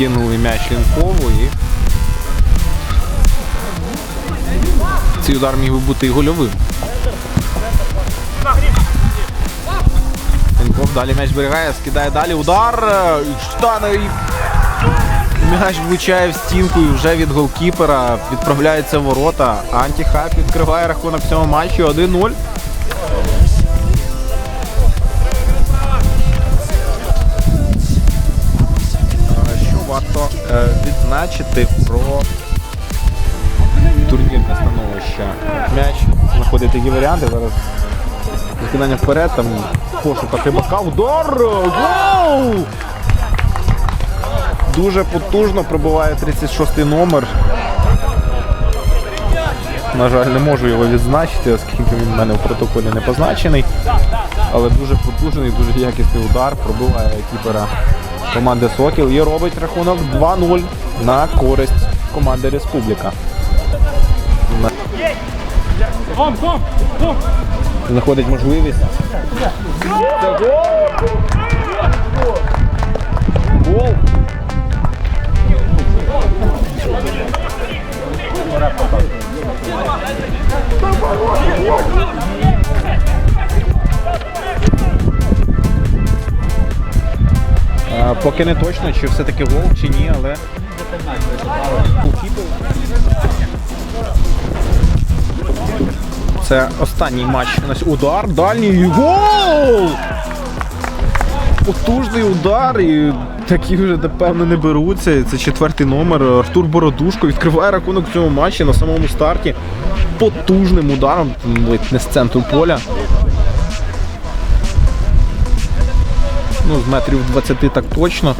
кинули м'яч Лінкову і цей удар міг би бути і гольовим. Лінков далі м'яч зберігає, скидає далі удар. Штана і м'яч влучає в стінку і вже від голкіпера відправляється в ворота. Антіхак відкриває рахунок в цьому матчі 1-0. Варто е, відзначити про турнірне становище? М'яч знаходить такі варіанти. Зараз закидання вперед, там пошуках рибака. Удар! Гол! Дуже потужно пробиває 36 номер. На жаль, не можу його відзначити, оскільки він в мене в протоколі не позначений. Але дуже потужний, дуже якісний удар пробиває кіпера команди Сокіл і робить рахунок 2-0 на користь команди Республіка. Знаходить можливість. Це гол! Поки не точно, чи все-таки гол, чи ні, але. Це останній матч. Удар, дальній гол! Потужний удар і такі вже напевно не беруться. Це четвертий номер. Артур Бородушко відкриває рахунок в цьому матчі на самому старті. Потужним ударом, не з центру поля. З метрів 20 так точно.